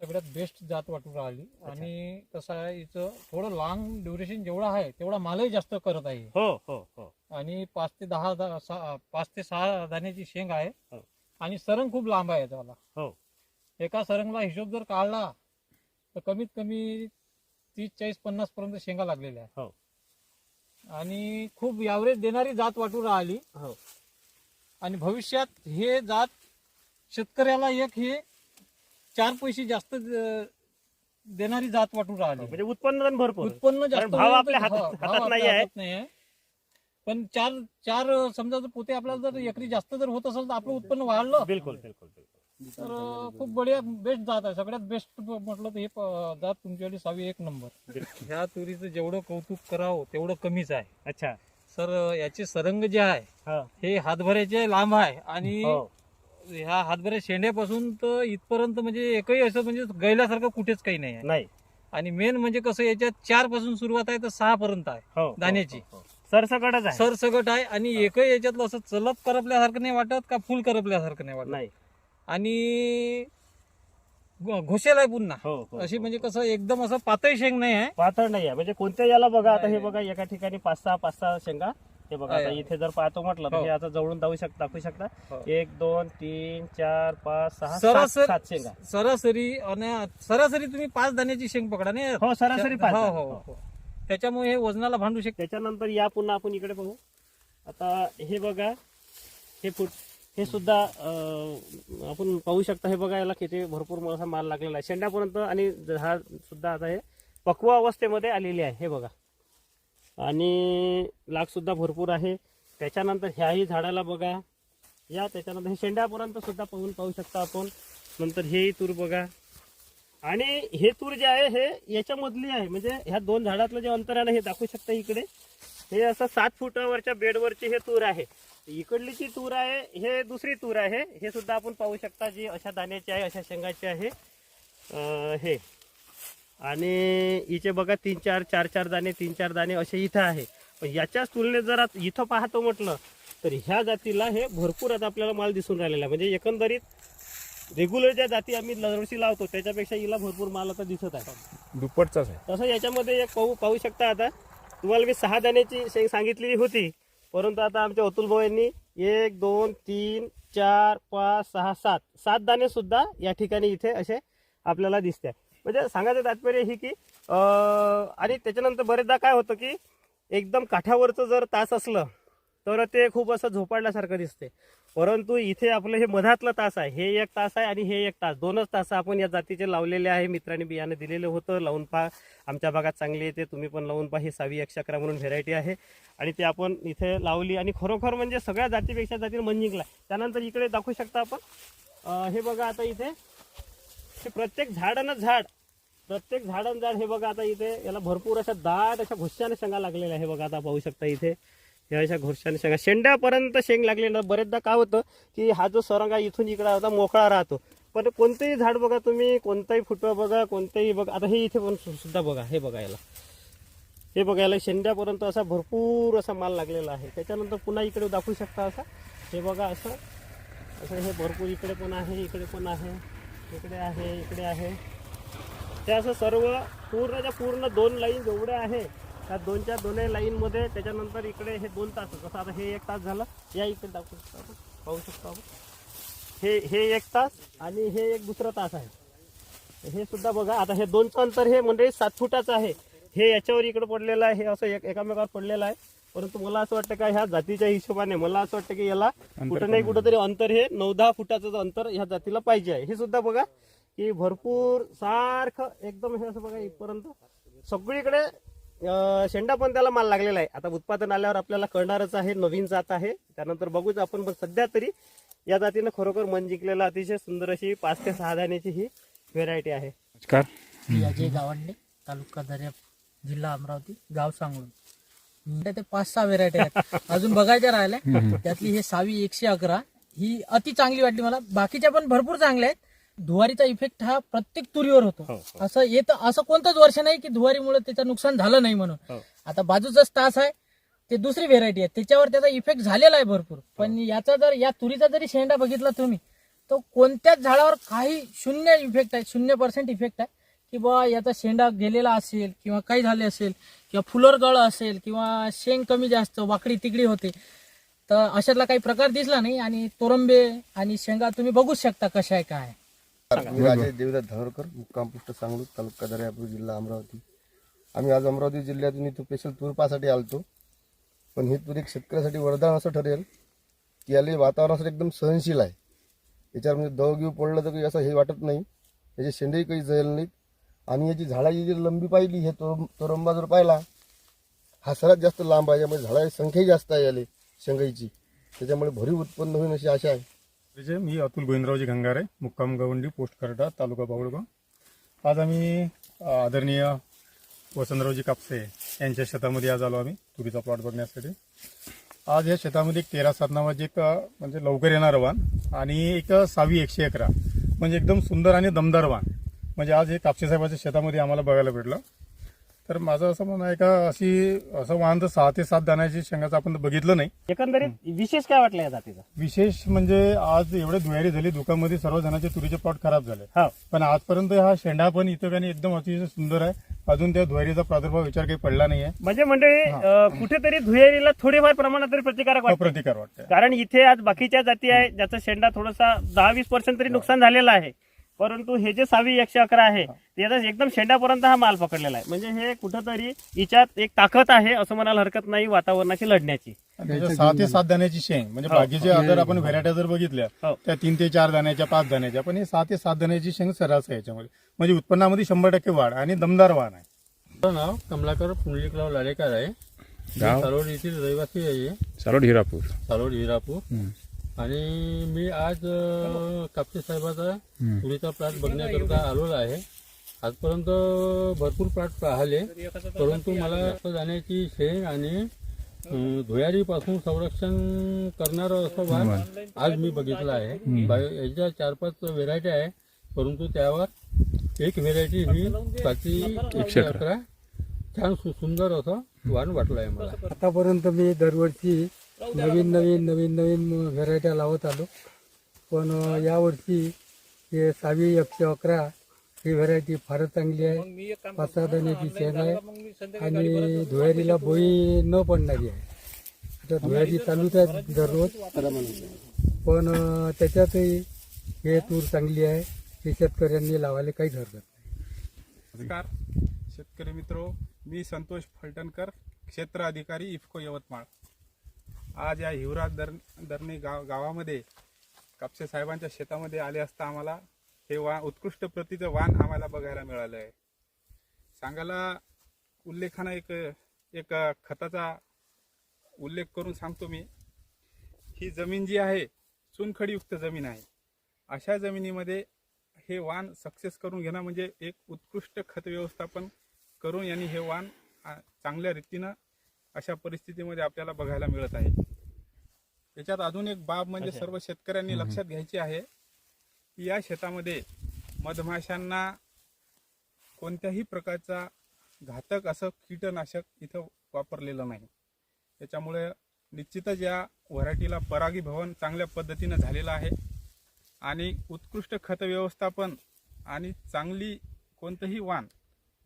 सगळ्यात बेस्ट जात वाटून राहिली. आणि कसं आहे हिचं थोडं लॉंग ड्युरेशन जेवढं आहे तेवढा मालही जास्त करत आहे. हो हो हो. आणि पाच ते दहा दा- सहा- पाच ते सहा दाण्याची शेंग आहे. हो. आणि सरंग खूप लांब आहे त्याला. हो. एका सरंगला हिशोब जर काढला तर कमीत कमी तीस चाळीस पन्नास पर्यंत शेंगा लागलेल्या हो. आहे आणि खूप यावरेज देणारी जात वाटून राहिली. हो. आणि भविष्यात हे जात शेतकऱ्याला एक हे चार पैसे जास्त द- देणारी जात वाटून राहिली. म्हणजे उत्पन्न भरपूर. उत्पन्न जास्त कारण भाव होईल आपल्या तर- हातात- भाव हातात नाही आपल्या आहे. हातात नाही आहे. पण चार चार समजा जर पोते आपल्याला जर एकरी जास्त जर होत असेल तर आपलं उत्पन्न वाढलं. बिलकुल बिलकुल बिलकुल. तर खूप बढिया बेस्ट जात आहे. सगळ्यात बेस्ट म्हटलं तर हे प- जात तुमच्यावाली सावी एक नंबर. ह्या तुरीचं जेवढं कौतुक करावं तेवढं कमीच आहे. अच्छा. सर याचे सरंग जे आहे हा. हे हातभऱ्याचे लांब आहे आणि हो. ह्या हातभऱ्या शेंड्यापासून तर इथपर्यंत म्हणजे एकही असं म्हणजे गैल्यासारखं कुठेच काही नाही आहे. नाही. आणि मेन म्हणजे कसं याच्यात चारपासून सुरुवात आहे तर सहा पर्यंत आहे हो दाण्याची. हो, हो. सरसकटच आहे. सरसगट आहे आणि एकही याच्यातलं असं चलत करपल्यासारखं नाही वाटत का फुल करपल्यासारखं नाही वाटत? नाही. आणि घो- घोषेल आहे पुन्हा. हो हो, अशी हो. म्हणजे कसं एकदम असं पातळ शेंग नाही आहे. पातळ नाही आहे. म्हणजे कोणत्या याला बघा आता हे. बघा एका ठिकाणी पाच सहा पाच सहा शेंगा हे बघा आता. इथे जर पाहतो म्हटलं तर हो. हे आता जवळून दाखवू शकता दाखवू शकता हो. एक दोन तीन चार पाच सहा सरासरी सात शेंगा सरासरी आणि सरासरी तुम्ही पाच दाण्याची शेंग पकडा नाही हो सरासरी पाच हो. हो हो. हो त्याच्यामुळे हे वजनाला भांडू शकते त्याच्यानंतर या पुन्हा आपण इकडे बघू आता हे बघा हे फुट हे सुद्धा आपण पाहू शकता हे बघा याला किती भरपूर मोठा माल लागलेला आहे शेंड्यापर्यंत आणि झाड सुद्धा आता हे पक्व अवस्थेमध्ये आलेली आहे हे बघा आणि लाग सुद्धा भरपूर आहे. त्याच्यानंतर ह्याही झाडाला बघा. या त्याच्यानंतर हे शेंड्यापर्यंत सुद्धा पाहून पाहू शकता आपण. नंतर हेही तूर बघा. आणि हे तूर जे आहे हे याच्यामधली आहे. म्हणजे ह्या दोन झाडातलं जे अंतर आहे ना हे दाखवू शकता इकडे. हे असं सात फुटावरच्या बेडवरची हे तूर आहे. इकडली जी तूर आहे हे दुसरी तूर आहे. हे सुद्धा आपण पाहू शकता जी अशा दाण्याची आहे अशा शेंगाची आहे. हे. आणि हिचे बघा तीन चार चार चार दाणे तीन चार दाणे असे इथं आहे. पण याच्याच तुलनेत जर आता इथं पाहतो म्हटलं तर ह्या जातीला हे भरपूर आता आपल्याला माल दिसून राहिलेला आहे. म्हणजे एकंदरीत रेग्युलर ज्या जाती आम्ही दरवर्षी लावतो त्याच्यापेक्षा हिला भरपूर माल आता दिसत आहे. दुप्पटचाच आहे. तसं याच्यामध्ये एक पाहू पाहू शकता आता. तुम्हाला मी सहा दाण्याची शेंग सांगितलेली होती. परंतु आता आमच्या अतुल भाऊ यांनी एक दोन तीन चार पाच सहा सात सात दाणे सुद्धा या ठिकाणी इथे असे आपल्याला दिसते. म्हणजे सांगायचं तात्पर्य ही की आणि त्याच्यानंतर बरेचदा काय होतं की एकदम काठावरचं जर तास असलं तर ते खूप असं झोपाडल्यासारखं दिसते. परंतु इथे आपलं हे मधातलं तास आहे. हे एक तास आहे आणि हे एक तास. दोनच तास आपण या जातीचे लावलेले आहे. मित्रांनी बियाणं दिलेलं होतं. लावून पहा. आमच्या भागात चांगली येते. तुम्ही पण लावून पहा. ही सावी एक अकरा म्हणून व्हेरायटी आहे. आणि ते आपण इथे लावली आणि खरोखर म्हणजे सगळ्या जातीपेक्षा जातीने मन जिंकला त्यानंतर इकडे दाखवू शकता आपण. हे बघा आता इथे. हे प्रत्येक झाडानं झाड. प्रत्येक झाडानं झाड हे बघा आता इथे याला भरपूर अशा दाट अशा घुसच्याने शेंगा लागलेल्या आहे हे बघा आता पाहू शकता इथे. या अशा घुसच्याने शेंगा. शेंड्यापर्यंत शेंग लागलेलं. बरेचदा काय होतं की हा जो सरंगा इथून इकडा होता मोकळा राहतो. पण कोणतंही झाड बघा तुम्ही कोणताही फुटवा बघा कोणतंही बघा. आता हे इथे पण सु- सुद्धा बघा. हे बघा याला. हे बघायला शेंड्यापर्यंत असा भरपूर असा माल लागलेला आहे. त्याच्यानंतर पुन्हा इकडे दाखवू शकता असा. हे बघा असं. असं हे भरपूर इकडे पण आहे इकडे पण आहे. इकडे आहे इकडे आहे. ते असं सर्व पूर्णच्या पूर्ण दोन लाईन जेवढे आहे त्या दोनच्या दोन्ही लाईनमध्ये त्याच्यानंतर इकडे हे दोन तास जसं आता हे एक तास झालं या इकडे दाखवू शकतो आपण? पाहू शकतो आपण? हे हे एक तास आणि हे एक दुसरा तास आहे. हे सुद्धा बघा आता हे दोनचं अंतर हे म्हणजे सात फुटाचं आहे. हे याच्यावर इकडे पडलेलं आहे हे असं एक एकामेकावर पडलेलं आहे. परंतु मला असं वाटतं का ह्या जातीच्या हिशोबाने मला असं वाटतं की याला कुठं नाही कुठं तरी अंतर हे नऊ दहा फुटाचं अंतर ह्या जातीला पाहिजे आहे. हे सुद्धा बघा की भरपूर सारखं एकदम हे असं बघा इथपर्यंत. सगळीकडे शेंडा पण त्याला माल लागलेला आहे. आता उत्पादन आल्यावर आपल्याला कळणारच आहे नवीन जात आहे. त्यानंतर बघूच आपण पण सध्या तरी या जातीनं खरोखर मन जिंकलेलं अतिशय सुंदर अशी पाच ते सहा दाण्याची ही व्हेरायटी आहे. नमस्कार. अजय गावंडे तालुका दर्या जिल्हा अमरावती गाव सांगून. ते पाच सहा व्हेरायटी आहेत. अजून बघायच्या राहिल्या त्यातली हे सावी एकशे अकरा ही अति चांगली वाटली मला. बाकीच्या पण भरपूर चांगल्या आहेत. धुवारीचा इफेक्ट हा प्रत्येक तुरीवर होतो. हो, हो. असं येत असं कोणतंच वर्ष नाही की धुवारीमुळे त्याचं नुकसान झालं नाही म्हणून. हो. आता बाजूचाच तास आहे ते दुसरी व्हेरायटी आहे. त्याच्यावर त्याचा इफेक्ट झालेला आहे भरपूर. पण याचा जर या तुरीचा जरी शेंडा बघितला तुम्ही तो कोणत्याच झाडावर काही शून्य इफेक्ट आहे शून्य पर्सेंट इफेक्ट आहे. की बा याचा शेंडा गेलेला असेल किंवा काही झाले असेल किंवा फुलर गळ असेल किंवा शेंग कमी जास्त वाकडी तिकडी होते तर अशातला काही प्रकार दिसला नाही. आणि तोरंबे आणि शेंगा तुम्ही बघूच शकता कशा आहे काय मी राजेश देवीदास धावरकर मुक्काम पोस्ट सांगलू तालुका दर्यापूर जिल्हा अमरावती. आम्ही आज अमरावती जिल्ह्यातून इथं स्पेशल तूर पासाठी आलतो. पण ही तूर एक शेतकऱ्यासाठी वरदान असं ठरेल की याला वातावरणासाठी एकदम सहनशील आहे. याच्यावर म्हणजे दव घेऊ पडलं तर काही असं हे वाटत नाही. याचे शेंडेही काही जळेल नाहीत. आणि याची झाडाची जी लंबी पाहिली हे तो तोरंबा जर पाहिला हा सर्वात जास्त लांब आहे त्यामुळे झाडाची संख्याही जास्त आहे याले शेंगाईची. त्याच्यामुळे भरीव उत्पन्न होईल अशी आशा आहे. विजय मी अतुल गोविंदरावजी गंगारे मुक्काम गवंडी पोस्ट करडा तालुका बावळगाव. आज आम्ही आदरणीय वसंतरावजी कापसे यांच्या शेतामध्ये आज आलो आम्ही तुरीचा प्लॉट बघण्यासाठी. आज या शेतामध्ये एक तेरा सात नावाचे एक म्हणजे लवकर येणारं वाण आणि एक सावी एकशे अकरा म्हणजे एकदम सुंदर आणि दमदार वाण म्हणजे आज हे कापसे साहेबाच्या शेतामध्ये आम्हाला बघायला भेटलं. तर माझं असं म्हणणं आहे का अशी असं वाहन तर सहा ते सात दाण्याची शेंगाचं आपण बघितलं नाही. एकंदरीत विशेष काय वाटलं या जातीचा? विशेष म्हणजे आज एवढे धुयारी झाली दुकानमध्ये सर्व जणांचे तुरीचे प्लॉट खराब झाले. हा. पण आजपर्यंत हा शेंडा पण इथं काही एकदम अतिशय सुंदर आहे. अजून त्या धुयारीचा प्रादुर्भाव विचार काही पडला नाहीये. म्हणजे मंडळी अं, कुठेतरी धुयारीला थोडेफार प्रमाणात तरी प्रतिकारक वाटतं अप्रतिकार वाटतंय. कारण इथे आज बाकीच्या जाती आहे ज्याचा शेंडा थोडासा दहा वीस पर्सेंट तरी नुकसान झालेलं आहे. परंतु हे जे सावी एकशे अकरा आहे त्याचा एकदम शेंडापर्यंत हा माल पकडलेला आहे. म्हणजे हे कुठंतरी हिच्यात एक ताकद आहे असं म्हणायला हरकत नाही वातावरणाशी लढण्याची. सहा ते सात दाण्याची शेंग म्हणजे बाकीचे जर आपण व्हेरायट्या जर बघितल्या हो. त्या तीन ते चार दाण्याच्या पाच दाण्याच्या पण हे सहा ते सात दाण्याची शेंग सरास आहे याच्यामध्ये. म्हणजे उत्पन्नामध्ये शंभर टक्के वाढ आणि दमदार वाण आहे. माझं नाव कमलाकर पुंडलिकराव लालेकर आहे. मी सारोड येथील रहिवासी आहे. सारोड हिरापूर. सारोड हिरापूर. आणि मी आज कापसे साहेबाचा तुरीचा प्लॉट बघण्याकरता आलेलो आहे. आजपर्यंत भरपूर प्लॉट पाहिले. परंतु मला जाण्याची शेंग आणि धुयारीपासून संरक्षण करणारं असं वाण आज मी बघितलं आहे. बा- याच्या चार पाच व्हेरायटी आहे. परंतु त्यावर एक व्हेरायटी ही साती एकशे अकरा छान सु- सुंदर असं वाण वाटलं आहे मला. आतापर्यंत मी दरवर्षी नवीन नवीन नवीन नवीन व्हेरायट्या लावत आलो. पण यावर्षी हे सावी एकशे अकरा ही व्हेरायटी फारच चांगली आहे. पाच सहा दाण्याची शेंग आहे आणि धुयारीला बोई न पडणारी आहे. आता धुयारी चालूच आहे दररोज. पण त्याच्यातही हे तूर चांगली आहे. हे शेतकऱ्यांनी लावायला काहीच हरकत नाही. नमस्कार. शेतकरी मित्रो मी संतोष फलटणकर क्षेत्र अधिकारी इफको यवतमाळ. आज या हिवराज दर दरणी गाव गावामध्ये कापसे साहेबांच्या शेतामध्ये आले असता आम्हाला हे वा उत्कृष्ट प्रतीचं वाण आम्हाला बघायला मिळालं आहे सांगायला उल्लेखानं एक एक खताचा उल्लेख करून सांगतो मी. ही जमीन जी आहे चुनखडीयुक्त जमीन आहे. अशा जमिनीमध्ये हे वाण सक्सेस करून घेणं म्हणजे एक उत्कृष्ट खत व्यवस्थापन करून यांनी हे वाण चांगल्या रीतीनं अशा परिस्थितीमध्ये आपल्याला बघायला मिळत आहे. याच्यात अजून एक बाब म्हणजे सर्व शेतकऱ्यांनी लक्षात घ्यायची आहे की या शेतामध्ये मधमाशांना कोणत्याही प्रकारचा घातक असं कीटनाशक इथं वापरलेलं नाही. त्याच्यामुळे निश्चितच या व्हरायटीला परागीभवन चांगल्या पद्धतीनं झालेलं आहे आणि उत्कृष्ट खत व्यवस्थापन आणि चांगली कोणतंही वाण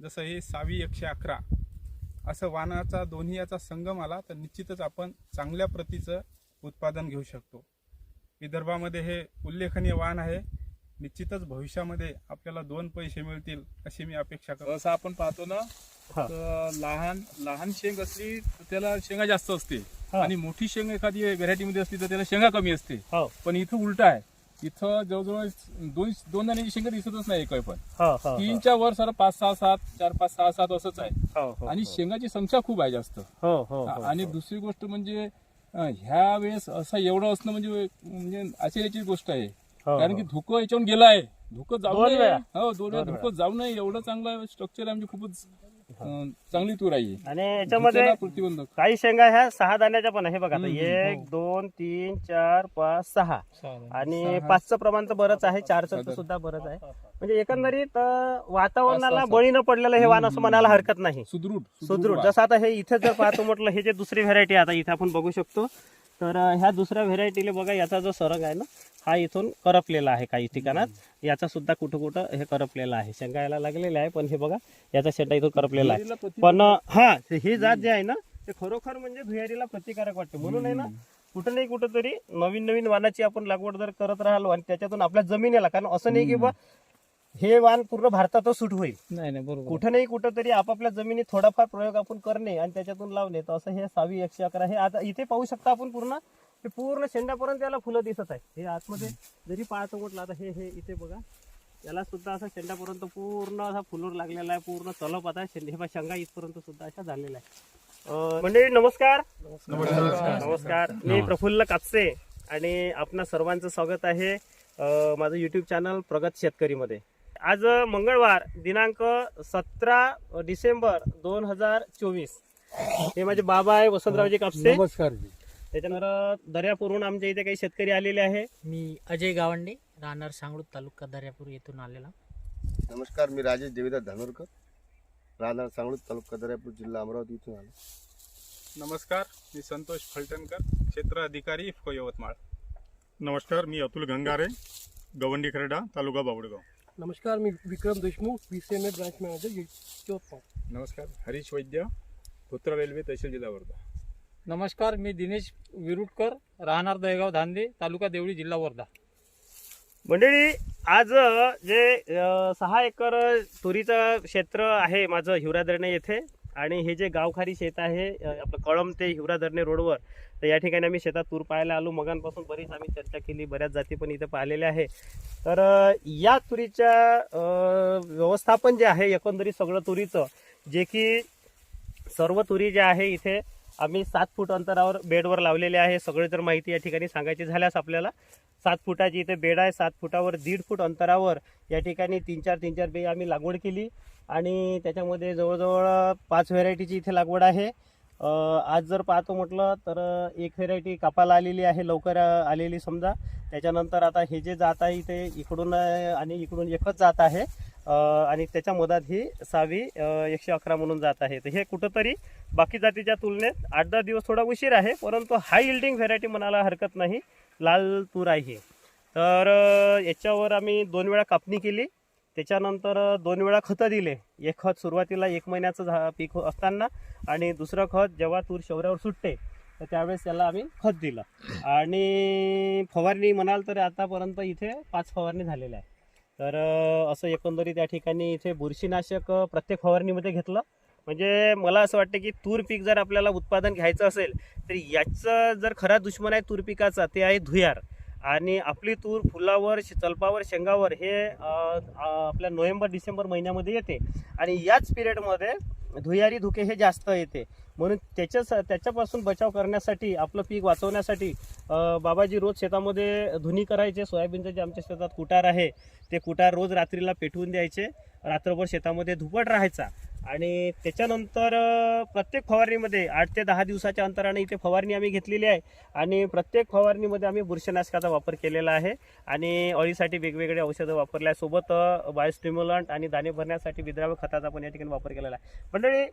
जसं हे सावी एकशे अकरा असं वाणाचा दोन्ही याचा संगम आला तर निश्चितच आपण चांगल्या प्रतीचं उत्पादन घेऊ शकतो. विदर्भामध्ये हे उल्लेखनीय वाण आहे. निश्चितच भविष्यामध्ये आपल्याला दोन पैसे मिळतील अशी मी अपेक्षा करतो. असं आपण पाहतो ना लहान लहान शेंग असली तर त्याला शेंगा जास्त असते. आणि मोठी शेंग एखादी व्हेरायटी मध्ये असली तर त्याला शेंगा कमी असते हो. पण इथं उलट आहे. इथं जवळजवळ दोन दोन दाण्याची शेंगा दिसतच नाही एकही पण. हो हो तीनच्या वर सारा पाच सहा सात चार पाच सहा सात असंच आहे. हो हो आणि शेंगाची संख्या खूप आहे जास्त. हो हो हो आणि दुसरी गोष्ट म्हणजे अं, ह्या वेळेस असं एवढं असणं म्हणजे म्हणजे आश्चर्याची गोष्ट आहे. हो, कारण हो. की धुकं याच्यावरून गेलं आहे. धुकं जाऊ दोन नये. वेळा. हो दोन वेळा. धुकं जाऊ नये. एवढं चांगलं स्ट्रक्चर आहे म्हणजे खूपच अं, चांगली तूर आहे ही. आणि याच्यामध्ये प्रतिबंधक. काही शेंगा ह्या सहा दाण्याच्या पण आहे हे बघा आता. एक दोन तीन चार पाच सहा. आणि पाचचं प्रमाण तर बरंच आहे. चारचं तर सुद्धा बरंच आहे. म्हणजे एकंदरीत अं, वातावरणाला बळी न पडलेलं हे वाण असं म्हणायला हरकत नाही. सुदृढ सुदृढ जसं आता हे इथे जर पाहतो म्हटलं हे जे दुसरी व्हेरायटी आता इथे आपण बघू शकतो. तर ह्या दुसऱ्या व्हेरायटीला बघा याचा जो सरंग आहे ना हा इथून करपलेला आहे काही ठिकाणात. याचा सुद्धा कुठं कुठं हे करपलेला आहे. शेंगा याला लागलेला आहे पण हे बघा याचा शेंडा इथून करपलेला आहे. पण हा ही जात जे आहे ना ते खरोखर म्हणजे भुयारीला प्रतिकारक वाटते. म्हणून आहे ना कुठं नाही कुठं तरी नवीन नवीन वाणाची आपण लागवड जर करत राहिलो आणि त्याच्यातून आपल्या जमिनीला कारण असं नाही की बा हे वाण पूर्ण भारतातच सूट होईल. नाही नाही बरोबर. कुठं नाही कुठं तरी आपापल्या जमिनीत थोडाफार प्रयोग आपण करणे आणि त्याच्यातून लावणे तर असं हे सावी एकशे अकरा हे आता इथे पाहू शकता आपण पूर्ण. हे पूर्ण शेंड्यापर्यंत याला फुलं दिसत आहे हे आतमध्ये जरी पाहतो म्हटलं आता हे हे इथे बघा. याला सुद्धा असा शेंड्यापर्यंत पूर्ण असा फुलूर लागलेला आहे पूर्ण तलप आता शेंडे हे शेंगा इथपर्यंत सुद्धा अशा झालेल्या आहे मंडळी नमस्कार. नमस्कार. मी प्रफुल्ल कापसे आणि आपणा सर्वांचं स्वागत आहे अं, माझं युट्यूब चॅनल प्रगत शेतकरीमध्ये. आज मंगळवार दिनांक सतरा डिसेंबर दोन हजार चोवीस. हे माझे बाबा आहे वसंतरावजी कापसे. नमस्कार जी. त्याच्यानंतर दर्यापूरहून आमच्या इथे काही शेतकरी आलेले आहे. मी अजय गावंडे राहणार सांगळूर तालुका दर्यापूर येथून आलेला. नमस्कार मी राजेश देवीदास धानोरकर राहणार सांगळूत तालुका दर्यापूर जिल्हा अमरावती इथून आलो. नमस्कार मी संतोष फलटणकर क्षेत्र अधिकारी इफको यवतमाळ. नमस्कार मी अतुल गंगारे गवंडी खरेडा तालुका बावडगाव. नमस्कार मी Vikram Deshmukh P C M A branch manager Yavatmal नमस्कार हरीश वैद्य भुत्रा रेल्वे तहसील जिल्हा वर्धा. नमस्कार मी दिनेश विरुटकर राहणार दहेगाव धांदे तालुका देवळी जिल्हा वर्धा. मंडळी आज जे सहा एकर तुरीचं क्षेत्र आहे माझं हिवराधरणे येथे. आणि हे जे गावखारी शेत आहे आपलं कळम ते हिवराधरणे रोडवर तर या ठिकाणी आम्ही शेतात तूर पाहायला आलो. मगांपासून बरीच आम्ही चर्चा केली बऱ्याच जाती पण इथं पाहिलेल्या आहे. तर या तुरीच्या व्यवस्थापन जे आहे एकंदरीत सगळं तुरीचं जे की सर्व तुरी जे आहे इथे आम्ही सात फूट अंतरावर बेडवर लावलेले आहे. सगळे जर माहिती या ठिकाणी सांगायची झाल्यास आपल्याला सात फुटाची. इथे बेड आहे सात फुटावर दीड फूट अंतरावर. या ठिकाणी तीन चार तीन चार बे आम्ही लागवड केली. आणि त्याच्यामध्ये जवळजवळ पाच व्हेरायटीची इथे लागवड आहे. आज जर पाहतो म्हटलं तर एक व्हेरायटी कापाला आलेली आहे लवकर आलेली समजा. त्याच्यानंतर आता हे जे जात आहे इथे इकडून आणि इकडून एकच जात आहे. आणि त्याच्या मधात ही सावी एकशे अकरा म्हणून जात आहे. तर हे कुठंतरी बाकी जातीच्या तुलनेत आठ दहा दिवस थोडा उशीर आहे परंतु हाय इल्डिंग व्हेरायटी म्हणायला हरकत नाही. लाल तूर आहे ही. तर याच्यावर आम्ही दोन वेळा कापणी केली. त्याच्यानंतर दोन वेळा खतं दिले. एक खत सुरुवातीला एक महिन्याचं झा पीक हो असताना आणि दुसरं खत जेव्हा तूर शौर्यावर सुटते तर त्यावेळेस त्याला आम्ही खत दिलं. आणि फवारणी म्हणाल तर आतापर्यंत इथे पाच फवारणी झालेल्या आहे तर असं एकंदरीत या ठिकाणी इथे बुरशीनाशक प्रत्येक फवारणीमध्ये घेतलं. म्हणजे मला असं वाटतं की तूर पीक जर आपल्याला उत्पादन घ्यायचं असेल तर याचं जर खरा दुश्मन आहे तूर पिकाचा ते आहे धुयार. आणि आपली तूर फुलावर श- चलपावर शेंगावर हे आपल्या नोव्हेंबर डिसेंबर महिन्यामध्ये येते. आणि याच पिरियडमध्ये धुयारी धुके हे जास्त येते. म्हणून त्याच्या त्याच्यापासून बचाव करण्यासाठी आपलं पीक वाचवण्यासाठी बाबाजी रोज शेतामध्ये धुनी करायचे. सोयाबीनचं जे आमच्या शेतात कुटार आहे ते कुटार रोज रात्रीला पेटवून द्यायचे. रात्रभर शेतामध्ये धुपट राहायचा. आणि त्याच्यानंतर प्रत्येक फवारणीमध्ये आठ ते दहा दिवसाच्या अंतराने इथे फवारणी आम्ही घेतलेली आहे. आणि प्रत्येक फवारणीमध्ये आम्ही बुरशीनाशकाचा वापर केलेला आहे. आणि अळीसाठी वेगवेगळे औषधं वापरले आहे सोबत बायोस्टिम्युलंट आणि दाणे भरण्यासाठी विद्राव्य खताचा पण या ठिकाणी वापर केलेला आहे. मंडळी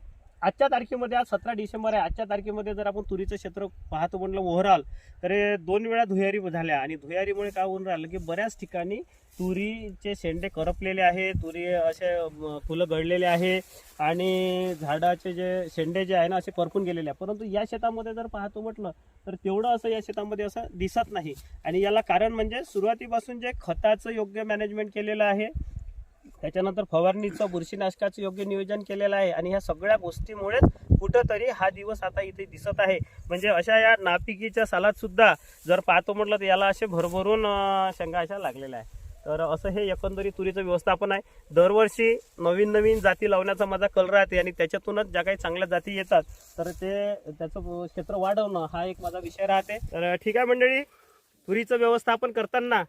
आजच्या तारखेमध्ये आज सतरा डिसेंबर आहे. आजच्या तारखेमध्ये जर आपण तुरीचं क्षेत्र पाहतो म्हटलं ओव्हरऑल तर हे दोन वेळा धुयारी झाल्या. आणि धुयारीमुळे काय होऊन राहिलं की बऱ्याच ठिकाणी तुरीचे शेंडे करपलेले आहे तुरी असे फुलं गळलेले आहे आणि झाडाचे जे शेंडे जे आहे ना असे करपून गेलेले आहे. परंतु या शेतामध्ये जर पाहतो म्हटलं तर तेवढं असं या शेतामध्ये असं दिसत नाही. आणि याला कारण म्हणजे सुरुवातीपासून जे खताचं योग्य मॅनेजमेंट केलेलं आहे त्याच्यानंतर फवारणीचं बुरशीनाशकाचं योग्य नियोजन केलेलं आहे. आणि ह्या सगळ्या गोष्टीमुळेच कुठंतरी हा दिवस आता इथे दिसत आहे. म्हणजे अशा या नापिकीच्या सालातसुद्धा जर पाहतो म्हटलं तर याला असे भरभरून अं, शेंगा अशा लागलेल्या आहे तर असं हे एकंदरीत तुरीचं व्यवस्थापन आहे. दरवर्षी नवीन नवीन जाती लावण्याचा माझा कल राहते आणि त्याच्यातूनच ज्या काही चांगल्या जाती येतात तर ते त्याचं क्षेत्र वाढवणं हा एक माझा विषय राहते. तर ठीक आहे मंडळी तुरीचं व्यवस्थापन करताना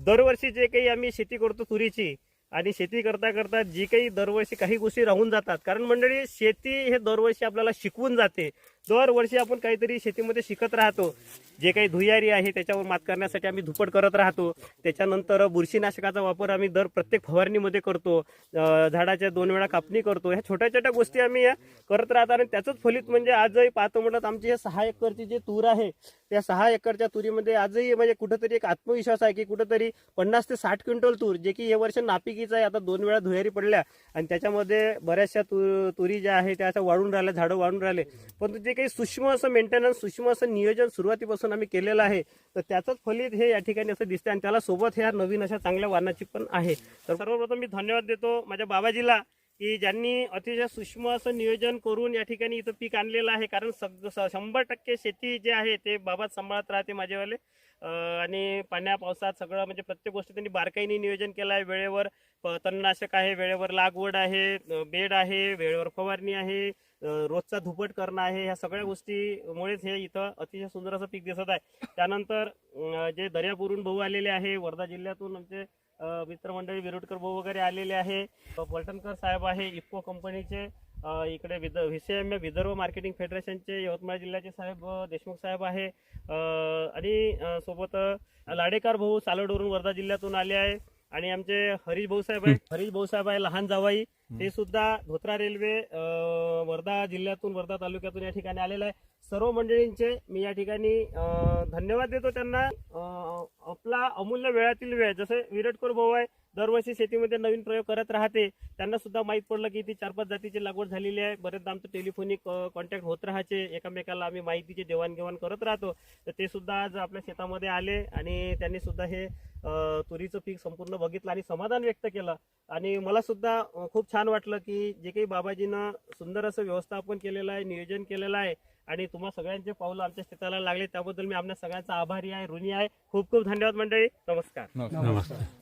दरवर्षी जे काही आम्ही शेती करतो तुरीची आणि शेती करता करता जी काही दरवर्षी काही गोष्टी राहून जातात. कारण मंडळी शेती हे दरवर्षी आपल्याला शिकवून जाते. दरवर्षी आपण काहीतरी शेतीमध्ये शिकत राहतो. जे काही धुयारी आहे त्याच्यावर मात करण्यासाठी आम्ही धुपट करत राहतो. त्याच्यानंतर बुरशीनाशकाचा वापर आम्ही दर प्रत्येक फवारणीमध्ये करतो. झाडाच्या दोन वेळा कापणी करतो. ह्या छोट्या छोट्या गोष्टी आम्ही या करत राहतो आणि त्याचंच फलित म्हणजे आजही पाहतो म्हणत आमची हे सहा एकरची जी तूर आहे त्या सहा एकरच्या तुरीमध्ये आजही म्हणजे कुठंतरी एक आत्मविश्वास आहे की कुठंतरी पन्नास ते साठ क्विंटल तूर जे की हे वर्ष नापिकीचं आहे. आता दोन वेळा धुयारी पडल्या आणि त्याच्यामध्ये बऱ्याचशा तु तुरी ज्या आहे त्या आता वाढून राहिल्या झाडं वाढून राहिले. पण जे काही सूक्ष्म असं मेंटेनन्स सूक्ष्म असं नियोजन सुरुवातीपासून आम्ही केलेलं आहे तर त्याचंच फलित हे या ठिकाणी असं दिसते आणि त्याला सोबत ह्या नवीन अशा चांगल्या वाहनाची पण आहे. तर सर्वप्रथम मी धन्यवाद देतो माझ्या बाबाजीला की ज्यांनी अतिशय सूक्ष्म असं नियोजन करून या ठिकाणी इथं पीक आणलेलं आहे. कारण सग स- शंभर टक्के शेती जे आहे ते बाबाच सांभाळत राहते माझेवाले आणि पाण्या पावसात सगळं म्हणजे प्रत्येक गोष्ट त्यांनी बारकाईने नियोजन केलं आहे. वेळेवर प- तणनाशक आहे वेळेवर लागवड आहे बेड आहे वेळेवर फवारणी आहे रोजचा धुपट करणं आहे ह्या सगळ्या गोष्टीमुळेच हे इथं अतिशय सुंदर असं पीक दिसत आहे. त्यानंतर जे दर्यापूरून भाऊ आलेले आहे वर्धा जिल्ह्यातून आमचे मित्रमंडळी विरुडकर भाऊ वगैरे आलेले आहे पलटणकर साहेब आहे इफको कंपनीचे इकडे विद व्हीसीएम विदर्भ मार्केटिंग फेडरेशनचे यवतमाळ जिल्ह्याचे साहेब देशमुख साहेब आहे आणि सोबत लाडेकर भाऊ सालडवरून वर्धा जिल्ह्यातून आले आहे. आणि आमचे हरीश भाऊ साहेब आहे हरीश भाऊ साहेब आहे लहान जावाई. ते सुद्धा धोत्रा रेल्वे वर्धा जिल्ह्यातून वर्धा तालुक्यातून या ठिकाणी आलेलं आहे सर्व मंडळींचे मी या ठिकाणी धन्यवाद देतो त्यांना. आपला अमूल्य वेळातील वेळ जसे विरटकर भाऊ आहे दरवर्षी शेतीमध्ये नवीन प्रयोग करत राहते. त्यांना सुद्धा माहीत पडलं की ती चार पाच जातीची लागवड झालेली आहे. बरेचदा आमचं टेलिफोनिक कॉन्टॅक्ट होत राहायचे. एकामेकाला आम्ही माहितीची देवाणघेवाण करत राहतो. तर ते सुद्धा आज आपल्या शेतामध्ये आले आणि त्यांनी सुद्धा हे तुरीचं पीक संपूर्ण बघितलं आणि समाधान व्यक्त केलं. आणि मला सुद्धा खूप छान वाटलं की जे काही बाबाजीनं सुंदर असं व्यवस्थापन केलेलं आहे नियोजन केलेलं आहे आणि तुम्हा सगळ्यांचे पावलं आमच्या शेताला लागले त्याबद्दल मी आपल्या सगळ्यांचा आभारी आहे ऋणी आहे. खूप खूप धन्यवाद मंडळी. नमस्कार. नमस्कार.